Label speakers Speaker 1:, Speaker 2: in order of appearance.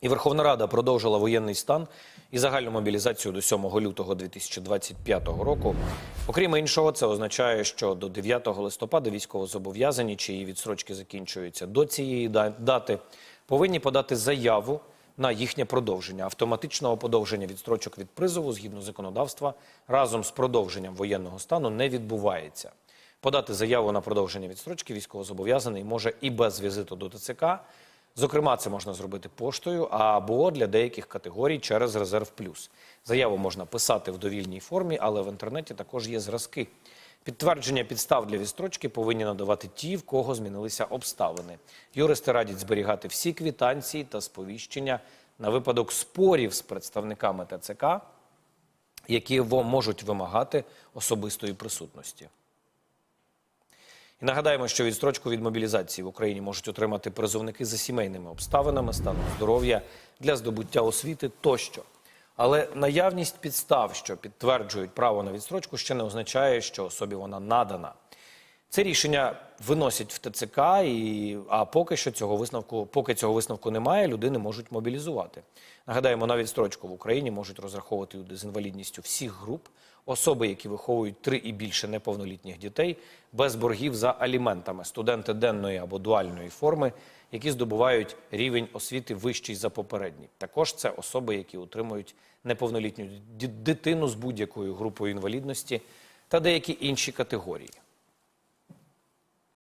Speaker 1: І Верховна Рада продовжила воєнний стан і загальну мобілізацію до 7 лютого 2025 року. Окрім іншого, це означає, що до 9 листопада військовозобов'язані, чиї відсрочки закінчуються до цієї да- дати, повинні подати заяву на їхнє продовження. Автоматичного подовження відстрочок від призову згідно законодавства разом з продовженням воєнного стану не відбувається. Подати заяву на продовження відстрочки військовозобов'язаний може і без візиту до ТЦК. Зокрема, це можна зробити поштою або для деяких категорій через резерв плюс. Заяву можна писати в довільній формі, але в інтернеті також є зразки. Підтвердження підстав для відстрочки повинні надавати ті, в кого змінилися обставини. Юристи радять зберігати всі квітанції та сповіщення на випадок спорів з представниками ТЦК, які можуть вимагати особистої присутності. І нагадаємо, що відстрочку від мобілізації в Україні можуть отримати призовники за сімейними обставинами, станом здоров'я для здобуття освіти тощо. Але наявність підстав, що підтверджують право на відстрочку, ще не означає, що особі вона надана. Це рішення виносять в ТЦК, і, а поки що цього висновку, поки цього висновку немає, людини можуть мобілізувати. Нагадаємо, на відстрочку в Україні можуть розраховувати люди з інвалідністю всіх груп, особи, які виховують три і більше неповнолітніх дітей, без боргів за аліментами, студенти денної або дуальної форми, які здобувають рівень освіти вищий за попередній. Також це особи, які утримують неповнолітню дитину з будь-якою групою інвалідності та деякі інші категорії.